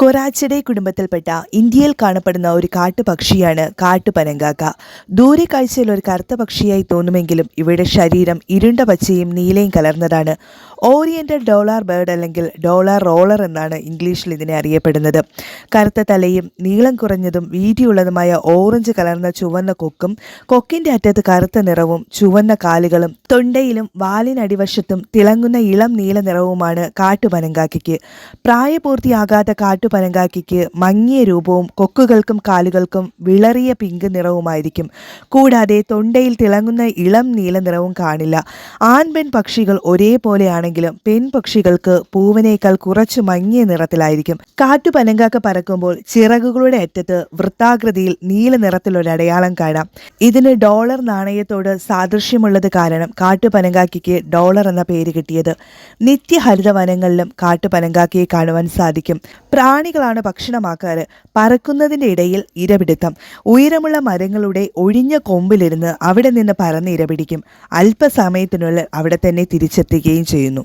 കൊറാച്ചിഡെ കുടുംബത്തിൽപ്പെട്ട ഇന്ത്യയിൽ കാണപ്പെടുന്ന ഒരു കാട്ടുപക്ഷിയാണ് കാട്ടുപനങ്കാക്ക. ദൂരെ കാഴ്ചയിൽ ഒരു കറുത്ത പക്ഷിയായി തോന്നുമെങ്കിലും ഇവയുടെ ശരീരം ഇരുണ്ട പച്ചയും നീലയും കലർന്നതാണ്. ഓറിയന്റൽ ഡോളർ ബേർഡ് അല്ലെങ്കിൽ ഡോളർ റോളർ എന്നാണ് ഇംഗ്ലീഷിൽ ഇതിനെ അറിയപ്പെടുന്നത്. കറുത്ത തലയും നീളം കുറഞ്ഞതും വീതിയുള്ളതുമായ ഓറഞ്ച് കലർന്ന ചുവന്ന കൊക്കും കൊക്കിന്റെ അറ്റത്ത് കറുത്ത നിറവും ചുവന്ന കാലുകളും തൊണ്ടയിലും വാലിനടിവശത്തും തിളങ്ങുന്ന ഇളം നീല നിറവുമാണ് കാട്ടുപനങ്കാക്കിക്ക് പ്രായപൂർത്തിയാകാത്ത കാട്ടുപനങ്കാക്കിക്ക് മങ്ങിയ രൂപവും കൊക്കുകൾക്കും കാലുകൾക്കും വിളറിയ പിങ്ക് നിറവുമായിരിക്കും. കൂടാതെ തൊണ്ടയിൽ തിളങ്ങുന്ന ഇളം നീല നിറവും കാണില്ല. ആൺ പക്ഷികൾ പക്ഷികൾ ഒരേപോലെയാണെങ്കിലും പെൺപക്ഷികൾക്ക് പൂവിനേക്കാൾ കുറച്ച് മങ്ങിയ നിറത്തിലായിരിക്കും. കാട്ടുപനങ്കാക്ക പറക്കുമ്പോൾ ചിറകുകളുടെ അറ്റത്ത് വൃത്താകൃതിയിൽ നീല നിറത്തിലൊരു അടയാളം കാണാം. ഇതിന് ഡോളർ നാണയത്തോട് സാദൃശ്യമുള്ളത് കാരണം കാട്ടുപനങ്കാക്കിക്ക് ഡോളർ എന്ന പേര് കിട്ടിയത്. നിത്യഹരിത വനങ്ങളിലും കാട്ടുപനങ്കാക്കയെ കാണുവാൻ സാധിക്കും. പ്രാണികളാണ് ഭക്ഷണമാക്കാറ്. പറക്കുന്നതിന്റെ ഇടയിൽ ഇരപിടുത്തം. ഉയരമുള്ള മരങ്ങളുടെ ഒഴിഞ്ഞ കൊമ്പിലിരുന്ന് അവിടെ നിന്ന് പറന്ന് ഇരപിടിക്കും. അല്പസമയത്തിനുള്ളിൽ അവിടെ തന്നെ തിരിച്ചെത്തുകയും ചെയ്യുന്നു.